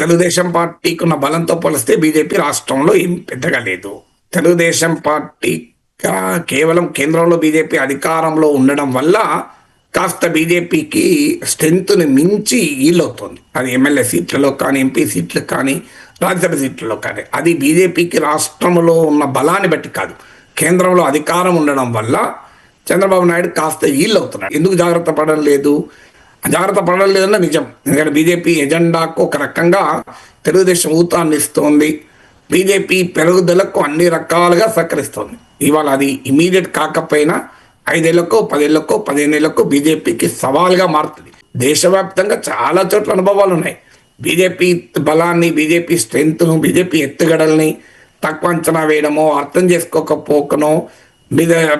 తెలుగుదేశం పార్టీకి ఉన్న బలంతో పోలిస్తే బీజేపీ రాష్ట్రంలో ఏం పెద్దగా లేదు. తెలుగుదేశం పార్టీ కేవలం కేంద్రంలో బీజేపీ అధికారంలో ఉండడం వల్ల కాస్త బీజేపీకి స్ట్రెంత్ని మించి ఈలవుతుంది అది ఎమ్మెల్యే సీట్లలో కానీ ఎంపీ సీట్లకు కానీ రాజ్యసభ సీట్లలో కానీ. అది బీజేపీకి రాష్ట్రంలో ఉన్న బలాన్ని బట్టి కాదు. కేంద్రంలో అధికారం ఉండడం వల్ల చంద్రబాబు నాయుడు కాస్త ఈళ్ళు అవుతున్నాడు ఎందుకు జాగ్రత్త పడడం లేదు? జాగ్రత్త పడడం లేదన్న నిజం. ఎందుకంటే బీజేపీ ఎజెండాకు ఒక రకంగా తెలుగుదేశం ఊతాన్ని ఇస్తోంది. బీజేపీ పెరుగుదలకు అన్ని రకాలుగా సహకరిస్తోంది. ఇవాళ అది ఇమీడియట్ కాకపోయినా ఐదేళ్ళకో పదేళ్ళకో పదిహేనేళ్ళకో బీజేపీకి సవాల్గా మారుతుంది. దేశవ్యాప్తంగా చాలా చోట్ల అనుభవాలు ఉన్నాయి. బీజేపీ బలాన్ని బీజేపీ స్ట్రెంగ్త్ను బీజేపీ ఎత్తుగడల్ని తక్కువ అంచనా వేయడమో అర్థం చేసుకోకపోకనో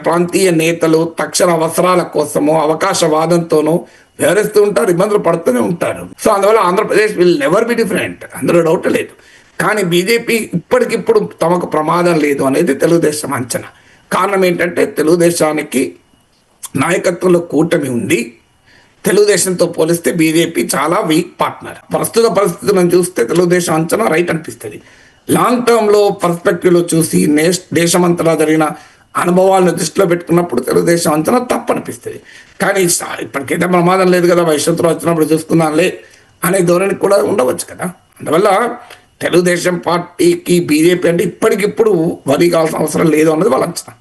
ప్రాంతీయ నేతలు తక్షణ అవసరాల కోసమో అవకాశవాదంతోనూ వ్యవహరిస్తూ ఉంటారు ఇబ్బందులు పడుతూనే ఉంటారు సో అందువల్ల Andhra Pradesh will never be different అందులో డౌట్ లేదు. కానీ బీజేపీ ఇప్పటికిప్పుడు తమకు ప్రమాదం లేదు అనేది తెలుగుదేశం అంచనా. కారణం ఏంటంటే తెలుగుదేశానికి నాయకత్వంలో కూటమి ఉంది. తెలుగుదేశంతో పోలిస్తే బీజేపీ చాలా వీక్ పార్ట్నర్ ప్రస్తుత పరిస్థితులను చూస్తే తెలుగుదేశం అంచనా రైట్ అనిపిస్తుంది. లాంగ్ టర్మ్లో పర్స్పెక్టివ్లో చూసి నేష్ దేశమంతటా జరిగిన అనుభవాలను దృష్టిలో పెట్టుకున్నప్పుడు తెలుగుదేశం అంచనా తప్పు అనిపిస్తుంది కానీ ఇప్పటికైతే ప్రమాదం లేదు కదా భవిష్యత్తులో వచ్చినప్పుడు చూసుకుందాంలే అనే ధోరణి కూడా ఉండవచ్చు కదా. అందువల్ల తెలుగుదేశం పార్టీకి బీజేపీ అంటే ఇప్పటికిప్పుడు వరి కావాల్సిన అవసరం లేదు అన్నది వాళ్ళ అంచనా.